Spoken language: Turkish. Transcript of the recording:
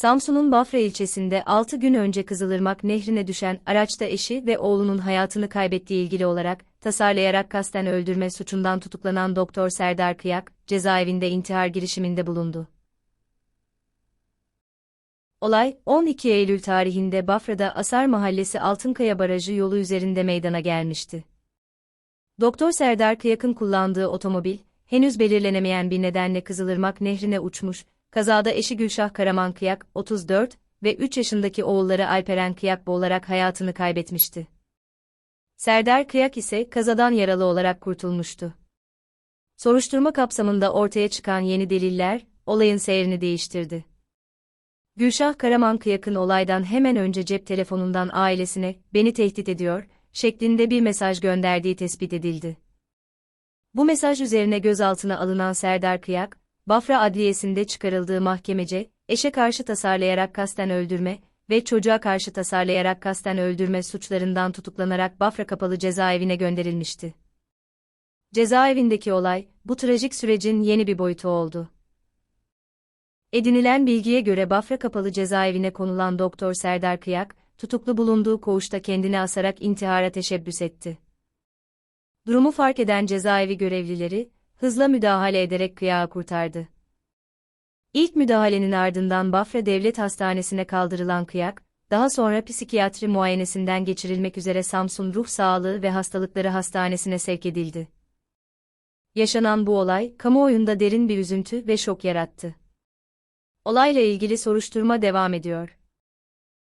Samsun'un Bafra ilçesinde 6 gün önce Kızılırmak Nehri'ne düşen araçta eşi ve oğlunun hayatını kaybettiği ilgili olarak, tasarlayarak kasten öldürme suçundan tutuklanan Doktor Serdar Kıyak, cezaevinde intihar girişiminde bulundu. Olay, 12 Eylül tarihinde Bafra'da Asar Mahallesi Altınkaya Barajı yolu üzerinde meydana gelmişti. Doktor Serdar Kıyak'ın kullandığı otomobil, henüz belirlenemeyen bir nedenle Kızılırmak Nehri'ne uçmuş, kazada eşi Gülşah Karaman Kıyak, 34 ve 3 yaşındaki oğulları Alperen Kıyak boğularak hayatını kaybetmişti. Serdar Kıyak ise kazadan yaralı olarak kurtulmuştu. Soruşturma kapsamında ortaya çıkan yeni deliller, olayın seyrini değiştirdi. Gülşah Karaman Kıyak'ın olaydan hemen önce cep telefonundan ailesine, beni tehdit ediyor, şeklinde bir mesaj gönderdiği tespit edildi. Bu mesaj üzerine gözaltına alınan Serdar Kıyak, Bafra Adliyesi'nde çıkarıldığı mahkemece, eşe karşı tasarlayarak kasten öldürme ve çocuğa karşı tasarlayarak kasten öldürme suçlarından tutuklanarak Bafra Kapalı Cezaevine gönderilmişti. Cezaevindeki olay, bu trajik sürecin yeni bir boyutu oldu. Edinilen bilgiye göre Bafra Kapalı Cezaevine konulan Doktor Serdar Kıyak, tutuklu bulunduğu koğuşta kendini asarak intihara teşebbüs etti. Durumu fark eden cezaevi görevlileri, hızla müdahale ederek Kıyak'ı kurtardı. İlk müdahalenin ardından Bafra Devlet Hastanesi'ne kaldırılan Kıyak, daha sonra psikiyatri muayenesinden geçirilmek üzere Samsun Ruh Sağlığı ve Hastalıkları Hastanesi'ne sevk edildi. Yaşanan bu olay, kamuoyunda derin bir üzüntü ve şok yarattı. Olayla ilgili soruşturma devam ediyor.